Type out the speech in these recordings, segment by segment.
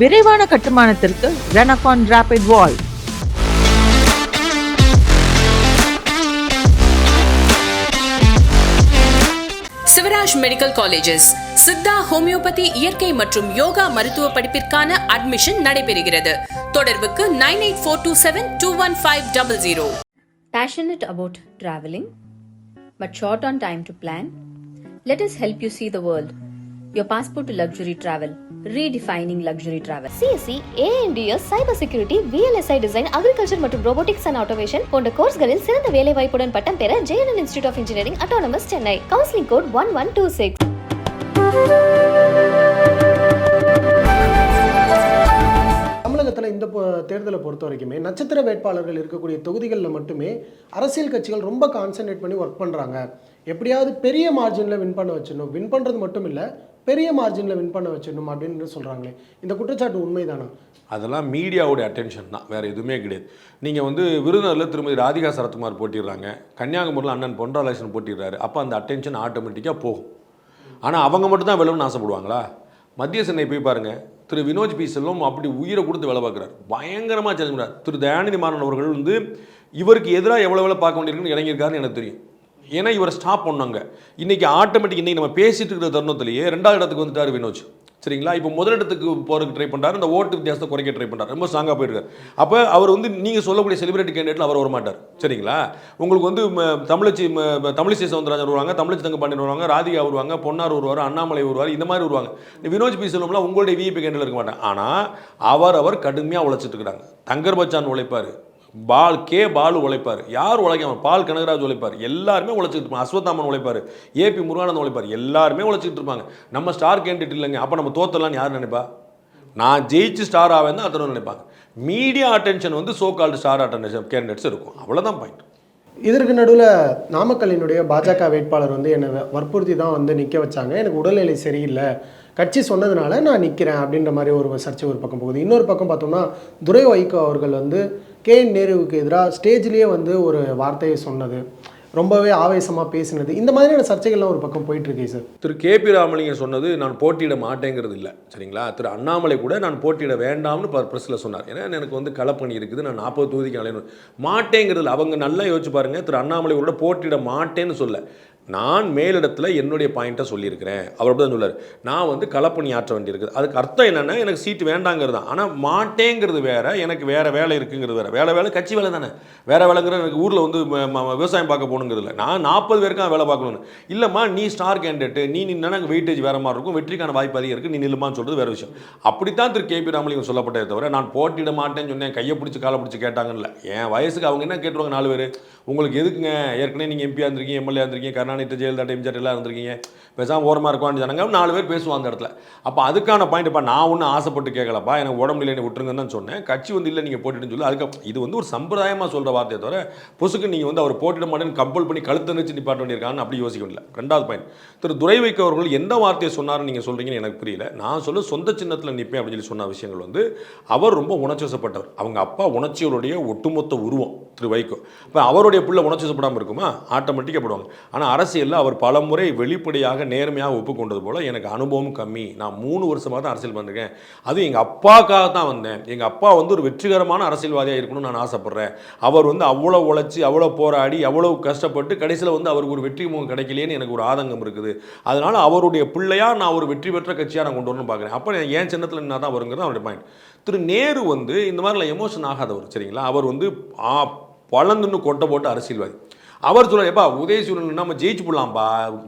விரைவான கட்டுமானத்திற்கு Renacon rapid wall Sivaraj medical colleges Siddha homeopathy இயற்கை மற்றும் யோகா மருத்துவ படிப்பிற்கான அட்மிஷன் நடைபெறுகிறது தொடர்புக்கு nine eight four two seven two one five double zero Passionate about traveling, but short on time to plan? Let us help you see the world. Your passport to luxury travel, redefining luxury travel. CSC A and DS cyber security VLSI design agriculture மற்றும் robotics and automation போன்ற கோர்ஸ்களில் சிறந்த வேலை வாய்ப்புடன் பட்டம் பெற JNN institute of engineering autonomous Chennai counselling code one one two six தமிழகத்தில் இந்த தேர்தலை பொறுத்த வரைக்குமே நட்சத்திர வேட்பாளர்கள் இருக்கக்கூடிய தொகுதிகளில் மட்டுமே அரசியல் கட்சிகள் ரொம்ப கான்சென்ட்ரேட் பண்ணி ஒர்க் பண்ணுறாங்க எப்படியாவது பெரிய மார்ஜினில் வின் பண்ண வச்சிடணும். வின் பண்ணுறது மட்டும் இல்லை பெரிய மார்ஜினில் வின் பண்ண வச்சிடணும் அப்படின்னு சொல்கிறாங்களே இந்த குற்றச்சாட்டு உண்மைதானா? அதெல்லாம் மீடியாவுடைய அட்டென்ஷன் தான். வேறு எதுவுமே கிடையாது. நீங்கள் வந்து விருதுநகரில் திருமதி ராதிகா சரத்குமார் போட்டிடுறாங்க. கன்னியாகுமரியில் அண்ணன் பொன்ராலட்சுமன் போட்டிடுறாரு. அப்போ அந்த அட்டென்ஷன் ஆட்டோமேட்டிக்காக போகும். ஆனால் அவங்க மட்டும் தான் விளம்பரம் ஆசைப்படுவாங்களா? மத்திய சென்னை போய் பாருங்கள் திரு வினோஜ் பி. செல்வம் அப்படி உயிரை கொடுத்து வேலை பார்க்குறாரு. பயங்கரமாக சேலஞ்ச் திரு தயாநிதி மாறன் அவர்கள் வந்து இவருக்கு எதிராக எவ்வளோ வேலை பார்க்க வேண்டியிருக்குன்னு இறங்கியிருக்காருன்னு எனக்கு தெரியும். ஏன்னா இவரை ஸ்டாப் பண்ணாங்க. இன்றைக்கி ஆட்டோமேட்டிக் இன்றைக்கி நம்ம பேசிட்டு இருக்கிற தருணத்திலேயே ரெண்டாவது இடத்துக்கு வந்துட்டார் வினோஜ். சரிங்களா? இப்போ முதலிடத்துக்கு போகிறதுக்கு ட்ரை பண்ணுறாரு இந்த ஓட்டு வித்தியாசத்தை குறைக்க ட்ரை பண்ணுறாரு ரொம்ப ஸ்ட்ராங்காக போயிருக்காரு. அப்போ அவர் வந்து நீங்கள் சொல்லக்கூடிய செலிபிரிட்டி கேண்டிடேட்டில் அவர் வரமாட்டார். சரிங்களா? உங்களுக்கு வந்து ம- தமிழச்சி தமிழிசை சவுந்தரராஜன் வருவாங்க தமிழச்சி தங்கப்பாண்டியன் வருவாங்க ராதிகா வருவாங்க பொன்னார் வருவார் அண்ணாமலை வருவார் இந்த மாதிரி வருவாங்க. வினோஜ் பி செல்வம்லாம் உங்களுடைய விஐபி கேண்டில் இருக்க மாட்டாங்க. ஆனால் அவர் அவர் கடுமையாக உழைச்சிட்டு இருக்கிறாங்க. தங்கர் பச்சான் உழைப்பார். பால் கே பாலு உழைப்பார். யார் உழைக்காம பால் கனகராஜ் உழைப்பார். எல்லாருமே உழைச்சிட்டு இருப்பாங்க. அஸ்வத்தாமன் உழைப்பார். ஏபி முருகானந்தம் உழைப்பார். எல்லாருமே உழைச்சிட்டு இருப்பாங்க. நம்ம ஸ்டார் கேண்டிடேட் இல்லைங்க. அப்போ நம்ம தோத்தலாம்னு யார் நினைப்பா? நான் ஜெயிச்சு ஸ்டார் ஆவேன் தான் அத்தனை நினைப்பாங்க. மீடியா அட்டென்ஷன் வந்து so called star attention candidates இருக்கும். அவ்வளோதான் பாயிண்ட் இதற்கு நடுவில் நாமக்கல்லினுடைய பாஜக வேட்பாளர் வந்து என்னை வற்புறுத்தி தான் வந்து நிற்க வச்சாங்க. எனக்கு உடல்நிலை சரியில்லை. கட்சி சொன்னதுனால நான் நிற்கிறேன் அப்படின்ற மாதிரி ஒரு சர்ச்சை ஒரு பக்கம் போகுது. இன்னொரு பக்கம் பார்த்தோம்னா துரை வைகோ அவர்கள் வந்து கே என் நேருவுக்கு எதிராக ஸ்டேஜ்லேயே வந்து ஒரு வார்த்தையை சொன்னது. ரொம்பவே ஆவேசமாக பேசினது. இந்த மாதிரியான சர்ச்சைகள்லாம் ஒரு பக்கம் போயிட்டுருக்கேன் சார். திரு கே பி ராமலிங்கம் சொன்னது நான் போட்டியிட மாட்டேங்கிறது இல்லை. சரிங்களா? திரு அண்ணாமலை கூட நான் போட்டியிட வேண்டாம்னு ப்ரெஸ்ஸில் சொன்னார். ஏன்னா எனக்கு வந்து களப்பணி இருக்குது. நான் நாற்பது தொகுதிக்கு அலையணும். மாட்டேங்கிறது அவங்க நல்லா யோசிச்சு பாருங்கள் திரு அண்ணாமலை கூட போட்டியிட மாட்டேன்னு சொல்ல. நான் மேலிடத்தில் என்னுடைய பாயிண்ட்டை சொல்லியிருக்கிறேன். அவர் அப்படி தான் சொல்லார் நான் வந்து களப்பணி ஆற்ற வேண்டியிருக்குது. அதுக்கு அர்த்தம் என்னென்னா எனக்கு சீட்டு வேண்டாங்கிறது தான். ஆனால் மாட்டேங்கிறது வேற எனக்கு வேறு வேலை இருக்குங்கிறது வேறு. வேலை வேலை கட்சி வேலை தானே. வேறு வேலைங்கிற எனக்கு ஊரில் வந்து ம- விவசாயம் பார்க்க போகணுங்கிறது இல்லை. நான் நாற்பது பேருக்காக வேலை பார்க்கணும்னு. இல்லைம்மா நீ ஸ்டார் கேண்டிடேட்டு நீ நின்னா எனக்கு வெயிட்டேஜ் வேறு மாதிரி இருக்கும். வெற்றிக்கான வாய்ப்பு அதிகம் இருக்குது நீ நில்லுமான்னு சொல்கிறது வேறு விஷயம். அப்படித்தான் திரு கே பி ராமலிங்கம் சொல்லப்பட்டதே தவிர நான் போட்டியிட மாட்டேன்னு சொன்னேன். கையை பிடிச்சி காலை பிடிச்சி கேட்டாங்கல்ல என் வயசுக்கு அவங்க என்ன கேட்டுருவாங்க நாலு பேர்? உங்களுக்கு எதுக்குங்க? ஏற்கனவே நீங்கள் எம்பியாக இருந்திருக்கீங்க எம்எல்ஏ இருந்திருக்கீங்க கருணாநிதி ஜெயலலிதா எம்ஜிஆர் எல்லாம் இருந்திருக்கீங்க. பேசாமல் ஓரமாக இருக்கும்னு சொன்னாங்க நாலு பேர் பேசுவாங்க அந்த இடத்துல. அப்போ அதுக்கான பாயிண்ட்ப்பா நான் ஒன்றும் ஆசைப்பட்டு கேட்கலப்பா எனக்கு உடம்பு இல்லைன்னு விட்டுருங்கன்னு தான் சொன்னேன். கட்சி வந்து இல்லை நீங்கள் போட்டுட்டுன்னு சொல்லி அதுக்கு இது வந்து ஒரு சம்பிரதாயமாக சொல்கிற வார்த்தையை தவிர பொசுக்கு நீங்கள் வந்து அவர் போட்டிட மாட்டேன்னு கம்பல் பண்ணி கழுத்து நிறுத்தி நிப்பாட்ட வேண்டியிருக்காங்கன்னு அப்படி யோசிக்க முடியல ரெண்டாவது பாயிண்ட் திரு துரை வைக்க அவர்கள் எந்த வார்த்தையை சொன்னார்னு நீங்கள் சொல்கிறீங்கன்னு எனக்கு புரியல. நான் சொல்ல சொந்த சின்னத்தில் நிற்பேன் அப்படின்னு சொல்லி சொன்ன விஷயங்கள் வந்து அவர் ரொம்ப உணர்ச்சிவசப்பட்டவர். அவங்க அப்பா உணர்ச்சிகளுடைய ஒட்டுமொத்த உருவம் திரு வைகோ. இப்போ அவருடைய பிள்ளை உணர்ச்சிவசப்படாமல் இருக்குமா? ஆட்டோமேட்டிக்காக போடுவாங்க. ஆனால் அரசியலில் அவர் பலமுறை வெளிப்படையாக நேர்மையாக ஒப்புக்கொண்டது போல் எனக்கு அனுபவம் கம்மி. நான் மூணு வருஷமாக தான் அரசியல் வந்திருக்கேன் அதுவும் எங்கள் அப்பாக்காக தான் வந்தேன். எங்கள் அப்பா வந்து ஒரு வெற்றிகரமான அரசியல்வாதியாக இருக்கணும்னு நான் ஆசைப்பட்றேன். அவர் வந்து அவ்வளோ உழைச்சி அவ்வளோ போராடி அவ்வளோ கஷ்டப்பட்டு கடைசியில் வந்து அவருக்கு ஒரு வெற்றி முகம் கிடைக்கலையேன்னு எனக்கு ஒரு ஆதங்கம் இருக்குது. அதனால் அவருடைய பிள்ளையாக நான் ஒரு வெற்றி பெற்ற கட்சியாக நான் கொண்டு வரணும்னு பார்க்குறேன். அப்போ என் சின்னத்தில் என்ன தான் வருங்கிறது அவருடைய பாயிண்ட் திரு நேரு வந்து இந்த மாதிரிலாம் எமோஷன் ஆகாதவர் சரிங்களா? அவர் வந்து பழந்துன்னு கொட்டை போட்டு அரசியல்வாதி. அவர் சொல்ல எப்பா உதயசூரன் நம்ம ஜெயிச்சு போடலாம்ப்பா.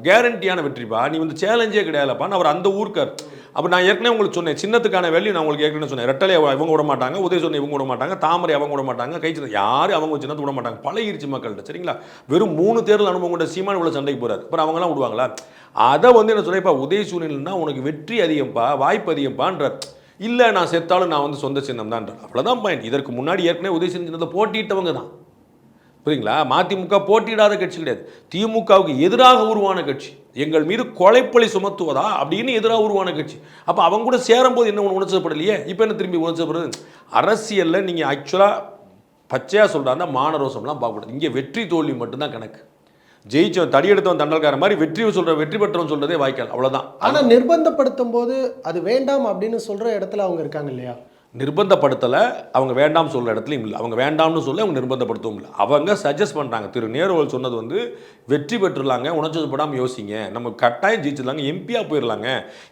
கேரண்டியான வெற்றிப்பா. நீ வந்து சேலஞ்சே கிடையாதுலப்பான்னு அவர் அந்த ஊருக்கார். அப்போ நான் ஏற்கனவே உங்களுக்கு சொன்னேன் சின்னத்துக்கான வேல்யூ நான் உங்களுக்கு ஏற்கனவே சொன்னேன். ரெட்டலை இவங்க விட மாட்டாங்க உதயசூரன் இவங்க விட மாட்டாங்க தாமரை அவங்க விட மாட்டாங்க கை சின்ன யாரும் அவங்க சின்னத்து விட மாட்டாங்க. பழகிருச்சு மக்கள்கிட்ட சரிங்களா? வெறும் மூணு தேர்தல் அனுபவம் கொண்ட சீமான் இவ்வளோ சண்டைக்கு போகிறார் அப்புறம் அவங்களாம் விடுவாங்களா? அதை வந்து என்ன சொல்றேன்ப்பா உதயசூரன்னா உனக்கு வெற்றி அதிகம்ப்பா வாய்ப்பு அதிகம்ப்பான்றார். இல்லை நான் செத்தாலும் நான் வந்து சொந்த சின்னம் தான்றார் அவ்வளோதான் பாயிண்ட் இதற்கு முன்னாடி ஏற்கனவே உதயசூரன் சின்னத்தை போட்டிட்டவங்க தான். புரியுங்களா மதிமுக போட்டியிடாத கட்சி கிடையாது. திமுகவுக்கு எதிராக உருவான கட்சி. எங்கள் மீது கொலைப்பழி சுமத்துவதா? அப்படின்னு எதிராக உருவான கட்சி. அப்போ அவங்க கூட சேரும்போது என்ன ஒன்று உணர்ச்சப்படலையே? இப்போ என்ன திரும்பி உணர்ச்சப்படுறது அரசியலில் நீங்கள் ஆக்சுவலாக பச்சையாக சொல்கிறாருன்னா மானரோசம்லாம் பார்க்கக்கூடாது. இங்கே வெற்றி தோல்வி மட்டும்தான் கணக்கு. ஜெயிச்சவன் தடி எடுத்தவன் தண்டல்கார மாதிரி வெற்றி சொல்ற வெற்றி பெற்றவன் சொல்றதே வாய்க்கால். அவ்வளவுதான். ஆனா நிர்பந்தப்படுத்தும் போது அது வேண்டாம் அப்படின்னு சொல்ற இடத்துல அவங்க இருக்காங்க இல்லையா? நிர்பந்தப்படுத்தலை அவங்க வேண்டாம் சொல்கிற இடத்துலையும் இல்லை. அவங்க வேண்டாம்னு சொல்லி அவங்க நிர்பந்தப்படுத்தவும் இல்லை. அவங்க சஜஸ்ட் பண்ணுறாங்க திரு நேருவல் சொன்னது வந்து வெற்றி பெற்றுலாங்க உணர்ச்சப்படாமல் யோசிங்க. நம்ம கட்டாயம் ஜெயிச்சிடலாங்க எம்பியாக போயிடலாங்க.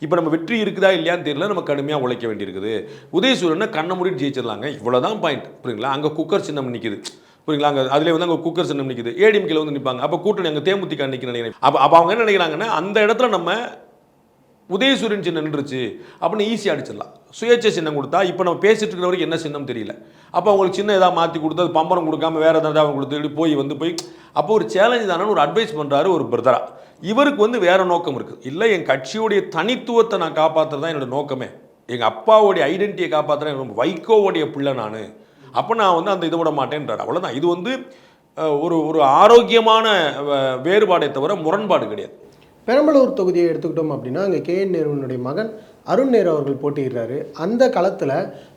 இப்போ நம்ம வெற்றி இருக்குதா இல்லையான்னு தெரியல நம்ம கடுமையாக உழைக்க வேண்டியிருக்குது. உதயசூரியனை கண்ணை மூடி ஜெயிச்சிடலாங்க. இவ்வளோதான் பாயிண்ட் புரியுங்களா? அங்கே குக்கர் சின்னம் நிற்கிது புரியுங்களா? அங்கே அதிலே வந்து அங்கே குக்கர் சின்னம் நிற்கிது ஏடிஎம்கேல வந்து நிற்பாங்க அப்போ கூட்டணி அங்கே தேமுதிக நிற்க நினைக்கிறேன். அப்போ அப்போ அவங்க என்ன நினைக்கிறாங்கன்னா அந்த இடத்துல நம்ம உதயசூரியன் சின்னம் நின்றுச்சு. அப்படின்னு ஈஸியாக அடிச்சிடலாம். சுயேட்சை சின்னம் கொடுத்தா இப்போ நம்ம பேசிட்டு இருக்கிற வரைக்கும் என்ன சின்னம் தெரியல. அப்போ அவங்களுக்கு சின்ன ஏதாவது மாற்றி கொடுத்து அது பம்பரம் கொடுக்காம வேறு ஏதாவது அவங்க கொடுத்து போய் வந்து போய் அப்போ ஒரு சேலஞ்சு தானே ஒரு அட்வைஸ் பண்ணுறாரு ஒரு பிரதரா இவருக்கு வந்து வேறு நோக்கம் இருக்குது இல்லை என் கட்சியுடைய தனித்துவத்தை நான் காப்பாற்றுறது தான் என்னோட நோக்கமே. எங்கள் அப்பாவுடைய ஐடென்டிட்டியை காப்பாற்றுறேன் வைகோவுடைய பிள்ளை நான். அப்போ நான் வந்து அந்த இதை விட மாட்டேன்றார். அவ்வளோதான் இது வந்து ஒரு ஒரு ஆரோக்கியமான வேறுபாடே தவிர முரண்பாடு கிடையாது. பெரம்பலூர் தொகுதியை எடுத்துக்கிட்டோம் அப்படின்னா அங்கே கேஎன் நேருனுடைய மகன் அருண் நேரு அவர்கள் போட்டியிடுறாரு. அந்த களத்தில்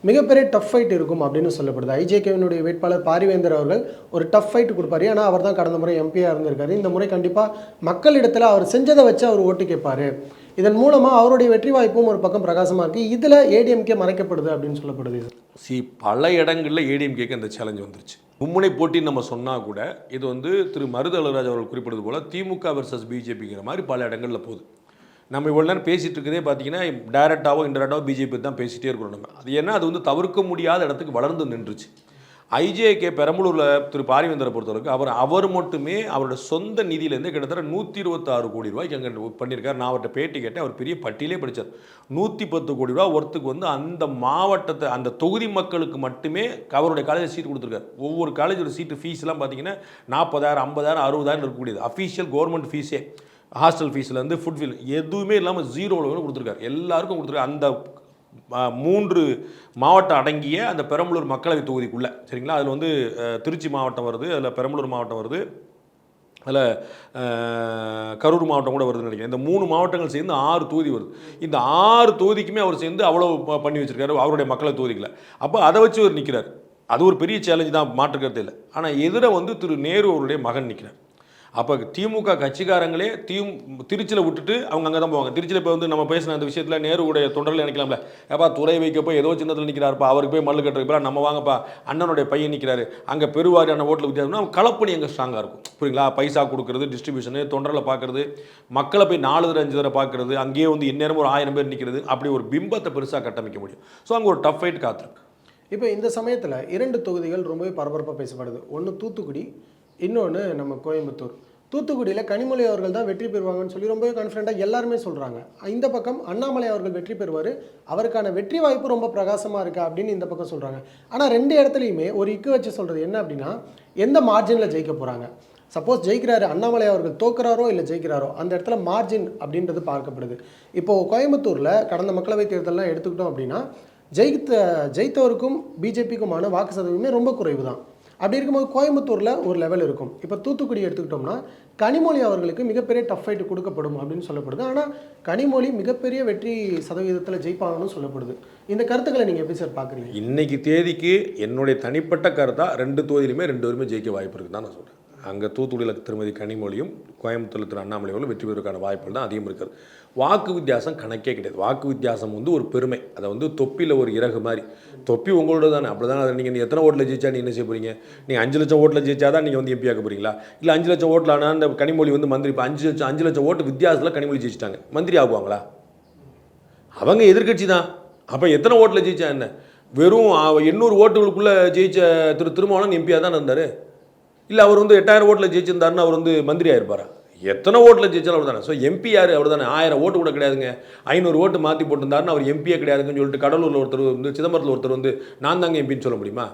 மிகப்பெரிய டஃப் ஃபைட் இருக்கும் அப்படின்னு சொல்லப்படுது. ஐஜேகேவினுடைய வேட்பாளர் பாரிவேந்தர் அவர்கள் ஒரு டஃப் ஃபைட் கொடுப்பாரு. ஆனால் அவர் தான் கடந்த முறை எம்பியாக இருந்திருக்காரு. இந்த முறை கண்டிப்பாக மக்களிடத்தில் அவர் செஞ்சதை வச்சு அவர் ஓட்டு கேட்பார். இதன் மூலமாக அவருடைய வெற்றி வாய்ப்பும் ஒரு பக்கம் பிரகாசமாக இருக்குது இதில் ஏடிஎம்கே மறைக்கப்படுது அப்படின்னு சொல்லப்படுது சி பல இடங்களில் ஏடிஎம்கேக்கு அந்த சேலஞ்ச் வந்துருச்சு. மும்முனை போட்டின்னு நம்ம சொன்னால் கூட இது வந்து திரு மருதளராஜ் அவர்கள் குறிப்பிட்டது போல் திமுக வர்சஸ் பிஜேபிங்கிற மாதிரி பல இடங்களில் போகுது. நம்ம இவ்வளோ நேரம் பேசிகிட்டு இருக்கதே பார்த்தீங்கன்னா டைரெக்டாகவோ இன்டெரக்டாகவோ பிஜேபி தான் பேசிகிட்டே இருக்கிறோம் நம்ம. அது ஏன்னா அது வந்து தவிர்க்க முடியாத இடத்துக்கு வளர்ந்து நின்றுச்சு. ஐஜேகே பெரம்பலூரில் திரு பாரிவேந்தரை பொறுத்தவரைக்கும் அவர் அவர் மட்டுமே அவரோட சொந்த நிதியிலேருந்து கிட்டத்தட்ட நூற்றி இருபத்தாறு கோடி ரூபாய்க்கு அங்கே பண்ணியிருக்காரு. நான் அவர்கிட்ட பேட்டி கேட்டேன். அவர் பெரிய பட்டியலே படித்தார் நூற்றி பத்து கோடி ரூபா ஒருத்துக்கு வந்து அந்த மாவட்டத்தை அந்த தொகுதி மக்களுக்கு மட்டுமே அவருடைய காலேஜில் சீட் கொடுத்துருக்காரு. ஒவ்வொரு காலேஜோட சீட்டு ஃபீஸ்லாம் பார்த்தீங்கன்னா நாற்பதாயிரம் ஐம்பதாயிரம் அறுபதாயிரம் இருக்கக்கூடியது. அஃபீஷியல் கவர்மெண்ட் ஃபீஸே ஹாஸ்டல் ஃபீஸ்லேருந்து ஃபுட் ஃபீல் எதுவுமே இல்லாமல் ஜீரோவில் கொடுத்துருக்காரு. எல்லாருக்கும் கொடுத்துருக்காரு. அந்த மூன்று மாவட்டம் அடங்கிய அந்த பெரம்பலூர் மக்களவை தொகுதிக்குள்ளே. சரிங்களா? அதில் வந்து திருச்சி மாவட்டம் வருது அதில் பெரம்பலூர் மாவட்டம் வருது அதில் கரூர் மாவட்டம் கூட வருதுன்னு நினைக்கிறேன். இந்த மூணு மாவட்டங்கள் சேர்ந்து ஆறு தொகுதி வருது. இந்த ஆறு தொகுதிக்குமே அவர் சேர்ந்து அவ்வளோ பண்ணி வச்சிருக்காரு அவருடைய மக்களை தொகுதிகளை அப்போ அதை வச்சு அவர் நிற்கிறார் அது ஒரு பெரிய சேலஞ்சு தான் மாற்றுக்கிறது இல்லை. ஆனால் எதிர வந்து திரு நேரு அவருடைய மகன் நிற்கிறார் அப்போ திமுக கட்சிக்காரங்களே திமு திருச்சியில் விட்டுட்டு அவங்க அங்கே தான் போவாங்க. திருச்சியில் இப்போ வந்து நம்ம பேசின அந்த விஷயத்தில் நேருடைய தொண்டர்கள் நினைக்கலாம்ல. ஏப்பா துறை வைக்க போய் ஏதோ சின்னத்தில் நிற்கிறாருப்பா அவருக்கு போய் மல்லு கட்டுறப்பா நம்ம வாங்கப்பா அண்ணனுடைய பையன் நிற்கிறாரு அங்கே பெருவாரியான ஓட்டில் வித்தியாசம்னா அவங்க களப்பணி அங்கே ஸ்ட்ராங்காக இருக்கும். புரியுங்களா? பைசா கொடுக்குறது டிஸ்ட்ரிபியூஷனு தொண்டரில் பார்க்குறது மக்களை போய் நாலு தடவை அஞ்சு தடவை பார்க்குறது அங்கேயே வந்து இந்நேரம் ஒரு ஆயிரம் பேர் நிற்கிறது அப்படி ஒரு பிம்பத்தை பெருசாக கட்டமைக்க முடியும். ஸோ அங்கே ஒரு டஃப் ஃபைட் காத்திருக்கு. இப்போ இந்த சமயத்தில் இரண்டு தொகுதிகள் ரொம்பவே பரபரப்பாக பேசப்படுது. ஒன்று தூத்துக்குடி இன்னொன்று நம்ம கோயம்புத்தூர். தூத்துக்குடியில் கனிமொழி அவர்கள் தான் வெற்றி பெறுவாங்கன்னு சொல்லி ரொம்பவே கான்ஃபிடண்ட்டாக எல்லாருமே சொல்கிறாங்க இந்த பக்கம் அண்ணாமலை அவர்கள் வெற்றி பெறுவார். அவருக்கான வெற்றி வாய்ப்பு ரொம்ப பிரகாசமாக இருக்கா அப்படின்னு இந்த பக்கம் சொல்கிறாங்க ஆனால் ரெண்டு இடத்துலையுமே ஒரு இக்கு வச்சு சொல்கிறது என்ன அப்படின்னா எந்த மார்ஜினில் ஜெயிக்க போகிறாங்க சப்போஸ் ஜெயிக்கிறாரு அண்ணாமலை அவர்கள் தோக்குறாரோ இல்லை ஜெயிக்கிறாரோ அந்த இடத்துல மார்ஜின் அப்படின்றது பார்க்கப்படுது. இப்போது கோயம்புத்தூரில் கடந்த மக்களவைத் தேர்தலெலாம் எடுத்துக்கிட்டோம் அப்படின்னா ஜெயித்த ஜெயித்தவருக்கும் பிஜேபிக்குமான வாக்கு சதவீதமே ரொம்ப குறைவு தான் அப்படி இருக்கும்போது கோயம்புத்தூரில் ஒரு லெவல் இருக்கும். இப்போ தூத்துக்குடி எடுத்துக்கிட்டோம்னா கனிமொழி அவர்களுக்கு மிகப்பெரிய டஃப் ஃபைட் கொடுக்கப்படும் அப்படின்னு சொல்லப்படுது. ஆனால் கனிமொழி மிகப்பெரிய வெற்றி சதவீதத்தில் ஜெயிப்பாங்கன்னு சொல்லப்படுது. இந்த கருத்துக்களை நீங்கள் எப்படி சார் பார்க்குறீங்க இன்னைக்கு தேதிக்கு என்னுடைய தனிப்பட்ட கருத்தா ரெண்டு தொகுதியிலுமே ரெண்டு பேருமே ஜெயிக்க வாய்ப்பு இருக்குதுன்னு தான் நான் சொல்கிறேன் அங்கே தூத்துக்குடியில் திருமதி கனிமொழியும் கோயம்புத்தூரில் திரு அண்ணாமலையோடு வெற்றி பெறுவதற்கான வாய்ப்புகள் தான் அதிகம் இருக்குது வாக்கு வித்தியாசம் கணக்கே கிடையாது. வாக்கு வித்தியாசம் வந்து ஒரு பெருமை. அதை வந்து தொப்பியில் ஒரு இறகு மாதிரி. தொப்பி உங்களோட தானே. அப்படி தானே அதை நீங்கள் எத்தனை ஓட்டில் ஜெயிச்சா நீ என்ன செய்ய போகிறீங்க நீங்கள் அஞ்சு லட்சம் ஓட்டில் ஜெயிச்சா தான் நீங்கள் வந்து எம்பி ஆக்க போகிறீங்களா இல்லை அஞ்சு லட்சம் ஓட்டில் ஆனால் அந்த கனிமொழி வந்து மந்திரி இப்போ அஞ்சு லட்சம் அஞ்சு லட்சம் ஓட்டு வித்தியாசத்தில் கனிமொழி ஜெயிச்சிட்டாங்க. மந்திரி ஆகுவாங்களா? அவங்க எதிர்க்கட்சி தான். அப்போ எத்தனை ஓட்டில் ஜெயிச்சா என்ன? வெறும் எண்ணூறு ஓட்டுகளுக்குள்ளே ஜெயிச்ச திரு திருமாவளவன் எம்பியாக தான் இருந்தார். இல்லை அவர் வந்து எட்டாயிரம் ஓட்டில் ஜெயிச்சிருந்தாருன்னு அவர் வந்து மந்திரி ஆயிருப்பாரா? எத்தனை ஓட்டில் ஜெயிச்சாலும் அவர் தானே ஸோ எம்பி யார்? அவர் தானே ஆயிரம் ஓட்டு கூட கிடையாதுங்க. ஐநூறு ஓட்டு மாற்றி போட்டிருந்தாருன்னு அவர் எம்பியே கிடையாதுங்கன்னு சொல்லிட்டு கடலூரில் ஒருத்தர் வந்து சிதம்பரத்தில் ஒருத்தர் வந்து நான் தாங்க எம்பின்னு சொல்ல முடியுமா?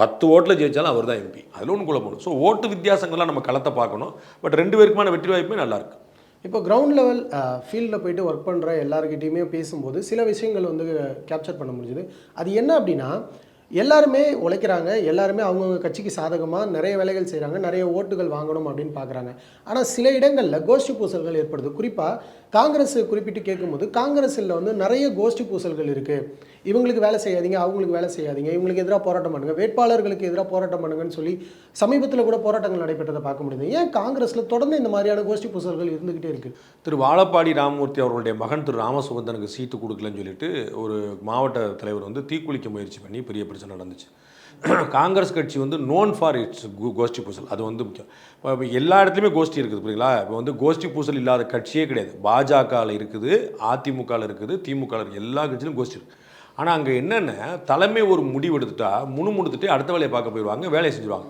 பத்து ஓட்டில் ஜெயிச்சாலும் அவர் தான் எம்பி அதில் ஒன்று குழப்பணும் ஸோ ஓட்டு வித்தியாசங்கள்லாம் நம்ம களத்தை பார்க்கணும். பட் ரெண்டு பேருக்குமான வெற்றி வாய்ப்புமே நல்லாயிருக்கு இப்போ கிரவுண்ட் லெவல் ஃபீல்டில் போயிட்டு ஒர்க் பண்ணுற எல்லாருக்கிட்டையுமே பேசும்போது சில விஷயங்கள் வந்து கேப்சர் பண்ண முடிஞ்சுது. அது என்ன அப்படின்னா எல்லாருமே உழைக்கிறாங்க எல்லாருமே அவங்கவுங்க கட்சிக்கு சாதகமாக நிறைய வேலைகள் செய்கிறாங்க நிறைய ஓட்டுகள் வாங்கணும் அப்படின்னு பார்க்குறாங்க ஆனால் சில இடங்களில் கோஷ்டி பூசல்கள் ஏற்படுது. குறிப்பாக காங்கிரஸ் குறிப்பிட்டு கேட்கும்போது காங்கிரஸில் வந்து நிறைய கோஷ்டி பூசல்கள் இருக்குது இவங்களுக்கு வேலை செய்யாதீங்க அவங்களுக்கு வேலை செய்யாதீங்க இவங்களுக்கு எதிராக போராட்டம் பண்ணுங்கள் வேட்பாளர்களுக்கு எதிராக போராட்டம் பண்ணுங்கன்னு சொல்லி சமீபத்தில் கூட போராட்டங்கள் நடைபெற்றதை பார்க்க முடியுது. ஏன் காங்கிரஸில் தொடர்ந்து இந்த மாதிரியான கோஷ்டி பூசல்கள் இருந்துக்கிட்டே இருக்குது திரு வாழப்பாடி ராமமூர்த்தி அவர்களுடைய மகன் திரு ராமசுகந்தனுக்கு சீட்டு கொடுக்கலன்னு சொல்லிட்டு ஒரு மாவட்ட தலைவர் வந்து தீக்குளிக்க முயற்சி பண்ணி பெரிய பிரச்சனை நடந்துச்சு. காங்கிரஸ் கட்சி வந்து நோன் ஃபார் இட்ஸ் கோஷ்டி பூசல். அது வந்து முக்கியம். இப்போ எல்லா இடத்துலையுமே கோஷ்டி இருக்குது புரியுங்களா இப்போ வந்து கோஷ்டி பூசல் இல்லாத கட்சியே கிடையாது. பாஜகவில் இருக்குது அதிமுகவில் இருக்குது திமுகவில் இருக்குது. எல்லா கட்சியிலும் கோஷ்டி இருக்குது ஆனால் அங்கே என்னென்ன? தலைமை ஒரு முடிவு எடுத்துட்டா முணுமுணுத்துட்டு அடுத்த வேலையை பார்க்க போயிடுவாங்க வேலையை செஞ்சுருவாங்க.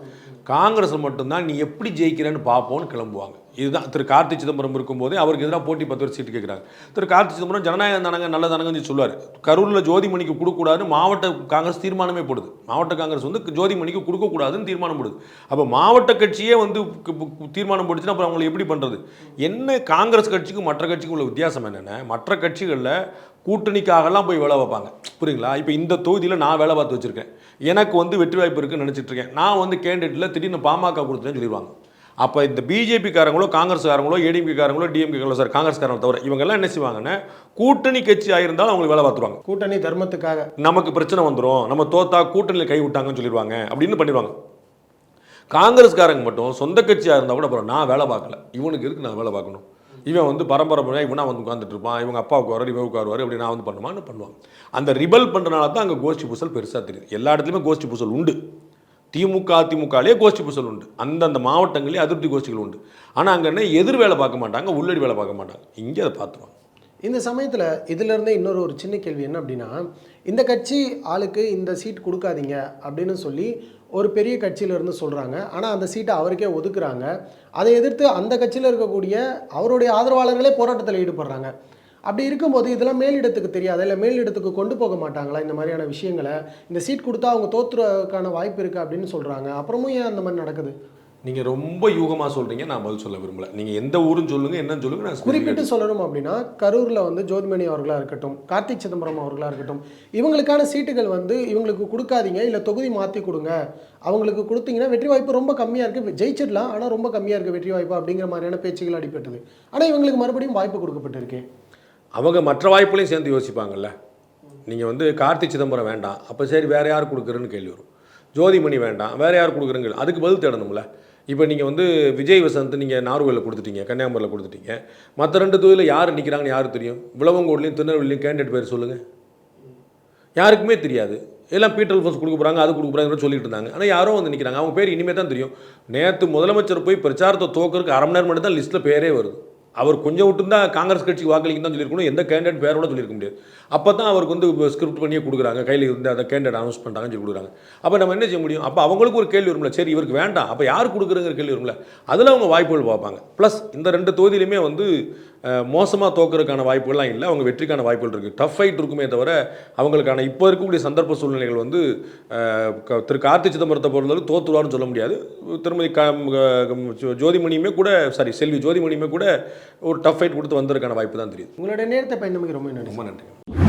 காங்கிரஸில் மட்டும்தான் நீ எப்படி ஜெயிக்கிறேன்னு பார்ப்போம்னு கிளம்புவாங்க. இதுதான் திரு கார்த்தி சிதம்பரம் இருக்கும்போதே அவருக்கு எதிராக போட்டி பத்து வருஷம் சீட்டு கேட்குறாங்க. திரு கார்த்தி சிதம்பரம் ஜனநாயகம் தானங்க நல்ல தானங்கன்னு சொல்லுவார். கரூரில் ஜோதிமணிக்கு கொடுக்கக்கூடாதுன்னு மாவட்ட காங்கிரஸ் தீர்மானமே போடுது. மாவட்ட காங்கிரஸ் வந்து ஜோதிமணிக்கு கொடுக்கக்கூடாதுன்னு தீர்மானம் போடுது. அப்போ மாவட்ட கட்சியே வந்து தீர்மானம் போட்டுச்சுன்னா அப்புறம் அவங்களை எப்படி பண்ணுறது என்ன காங்கிரஸ் கட்சிக்கும் மற்ற கட்சிக்கும் உள்ள வித்தியாசம் என்னென்ன மற்ற கட்சிகளில் கூட்டணிக்காகலாம் போய் வேலை வைப்பாங்க. புரியுங்களா? இப்போ இந்த தொகுதியில் நான் வேலை பார்த்து வச்சுருக்கேன். எனக்கு வந்து வெற்றி வாய்ப்பு இருக்குன்னு நினச்சிட்ருக்கேன் நான் வந்து கேண்டிடேட்டில் திடீர்னு பாமக கொடுத்துட்டேன்னு சொல்லிடுவாங்க. அப்போ இந்த பிஜேபி காரங்களோ காங்கிரஸ்காரங்களோ ஏடிஎம்கே காரங்களோ டிஎம்கே காரங்களோ சார் காங்கிரஸ்காரங்க தவிர இவங்கெல்லாம் என்ன செய்வாங்கன்னா கூட்டணி கட்சி ஆயிருந்தாலும் அவங்களுக்கு வேலை பார்த்துருவாங்க. கூட்டணி தர்மத்துக்காக. நமக்கு பிரச்சனை வந்துடும் நம்ம தோத்தா கூட்டணியில் கை விட்டாங்கன்னு சொல்லிடுவாங்க அப்படின்னு பண்ணிடுவாங்க. காங்கிரஸ்காரங்க மட்டும் சொந்த கட்சியாக இருந்தால் கூட அப்புறம் நான் வேலை பார்க்கல. இவனுக்கு இருக்கு நான் வேலை பார்க்கணும்? இவன் வந்து பரம்பரை முறையாக இவனா வந்து உட்காந்துட்டு இருப்பான். இவங்க அப்பாவுக்கு வர இவன் உட்காருவார் அப்படி நான் வந்து பண்ணுவான்னு பண்ணுவாங்க? அந்த ரிபல் பண்ணுறனால தான் அங்கே கோஷ்டி பூசல் பெருசாக தெரியுது. எல்லா இடத்துலையுமே கோஷ்டி பூசல் உண்டு. திமுக அதிமுகலேயே கோஷ்டி பூசல் உண்டு. அந்தந்த மாவட்டங்களே அதிருப்தி கோஷ்டிகள் உண்டு. ஆனால் அங்கே என்ன எதிர் வேலை பார்க்க மாட்டாங்க உள்ளடி வேலை பார்க்க மாட்டாங்க. இங்கே அதை பார்த்துருவாங்க. இந்த சமயத்தில் இதிலிருந்தே இன்னொரு ஒரு சின்ன கேள்வி என்ன அப்படின்னா இந்த கட்சி ஆளுக்கு இந்த சீட் கொடுக்காதீங்க அப்படின்னு சொல்லி ஒரு பெரிய கட்சியிலேருந்து சொல்கிறாங்க ஆனால் அந்த சீட்டை அவருக்கே ஒதுக்குறாங்க. அதை எதிர்த்து அந்த கட்சியில் இருக்கக்கூடிய அவருடைய ஆதரவாளர்களே போராட்டத்தில் ஈடுபடுறாங்க. அப்படி இருக்கும்போது இதெல்லாம் மேலிடத்துக்கு தெரியாதா? இல்லை மேலிடத்துக்கு கொண்டு போக மாட்டாங்களா? இந்த மாதிரியான விஷயங்களை? இந்த சீட் கொடுத்தா அவங்க தோற்றுறதுக்கான வாய்ப்பு இருக்குது அப்படின்னு சொல்கிறாங்க அப்புறமும் ஏன் அந்த மாதிரி நடக்குது? நீங்கள் ரொம்ப யூகமாக சொல்கிறீங்க நான் பதில் சொல்ல விரும்பல. நீங்கள் எந்த ஊருன்னு சொல்லுங்கள் என்னன்னு சொல்லுங்கள் நான் குறிப்பிட்டு சொல்லணும் அப்படின்னா கரூரில் வந்து ஜோதிமணி அவர்களாக இருக்கட்டும் கார்த்திக் சிதம்பரம் அவர்களாக இருக்கட்டும் இவங்களுக்கான சீட்டுகள் வந்து இவங்களுக்கு கொடுக்காதீங்க இல்லை தொகுதி மாற்றி கொடுங்க. அவங்களுக்கு கொடுத்தீங்கன்னா வெற்றி வாய்ப்பு ரொம்ப கம்மியாக இருக்குது ஜெயிச்சிடலாம் ஆனால் ரொம்ப கம்மியாக இருக்குது வெற்றி வாய்ப்பு அப்படிங்கிற மாதிரியான பேச்சுகள் அடிபட்டது. ஆனால் இவங்களுக்கு மறுபடியும் வாய்ப்பு கொடுக்கப்பட்டிருக்கு. அவங்க மற்ற வாய்ப்புகளையும் சேர்ந்து யோசிப்பாங்கல்ல. நீங்கள் வந்து கார்த்தி சிதம்பரம் வேண்டாம் அப்போ சரி வேறு யார் கொடுக்குறேன்னு கேள்வி வரும். ஜோதிமணி வேண்டாம் வேறு யார் கொடுக்குறேன்னு அதுக்கு பதில் தேடணும்ல. இப்போ நீங்கள் வந்து விஜய் வசந்த் நீங்கள் நார்வேலில் கொடுத்துட்டீங்க கன்னியாகுமரியில் கொடுத்துட்டீங்க. மற்ற ரெண்டு தொகுதியில் யார் நிற்கிறாங்கன்னு யாரும் தெரியும்? விளவங்கோட்லையும் திருநெல்வேலியும் கேண்டிடேட் பேர் சொல்லுங்கள் யாருக்குமே தெரியாது. எல்லாம் பீட்டர் ஃபோர்ஸ் கொடுக்க போகிறாங்க அது கொடுக்க போகிறாங்கன்னு சொல்லிட்டு இருந்தாங்க. ஆனால் யாரும் வந்து நிற்கிறாங்க அவங்க பேர் இனிமேல் தான் தெரியும். நேற்று முதலமைச்சர் போய் பிரச்சாரத்தை தோக்கிறதுக்கு அரை மணி நேரம் மட்டும் தான் லிஸ்ட்டில் பேரே வருது. அவர் கொஞ்சம் விட்டுருந்தா காங்கிரஸ் கட்சிக்கு வாக்களிங்க தான் சொல்லியிருக்கணும். எந்த கேண்டிடேட் பேரோட சொல்லியிருக்க முடியாது. அப்போ தான் அவருக்கு வந்து ஸ்கிரிப்ட் பண்ணியே கொடுக்குறாங்க. கையில் இருந்து அந்த கேண்டிடேட் அனௌன்ஸ் பண்ணுறாங்கன்னு சொல்லி கொடுக்குறாங்க. அப்போ நம்ம என்ன செய்ய முடியும்? அப்போ அவங்களுக்கு ஒரு கேள்வி வரும்ல. சரி இவருக்கு வேண்டாம். அப்போ யார் கொடுக்குறங்கிற கேள்வி வரும்ல. அதில் அவங்க வாய்ப்புகள் பார்ப்பாங்க. ப்ளஸ் இந்த ரெண்டு தொகுதியிலுமே வந்து மோசமாக தோக்கறதுக்கான வாய்ப்புகள்லாம் இல்லை. அவங்க வெற்றிக்கான வாய்ப்புகள் இருக்குது டஃப் ஃபைட் இருக்குமே தவிர அவங்களுக்கான இப்போ இருக்கக்கூடிய சந்தர்ப்ப சூழ்நிலைகள் வந்து திரு கார்த்தி சிதம்பரத்தை பொறுத்தளவு தோத்துருவார்னு சொல்ல முடியாது. திருமதி க ஜோதிமணியுமே கூட சாரி செல்வி ஜோதிமணியுமே கூட ஒரு டஃப் ஃபைட் கொடுத்து வந்ததுக்கான வாய்ப்பு தான் தெரியுது. உங்களுடைய நேரத்தை பயணமைக்கு ரொம்ப நன்றி ரொம்ப நன்றி.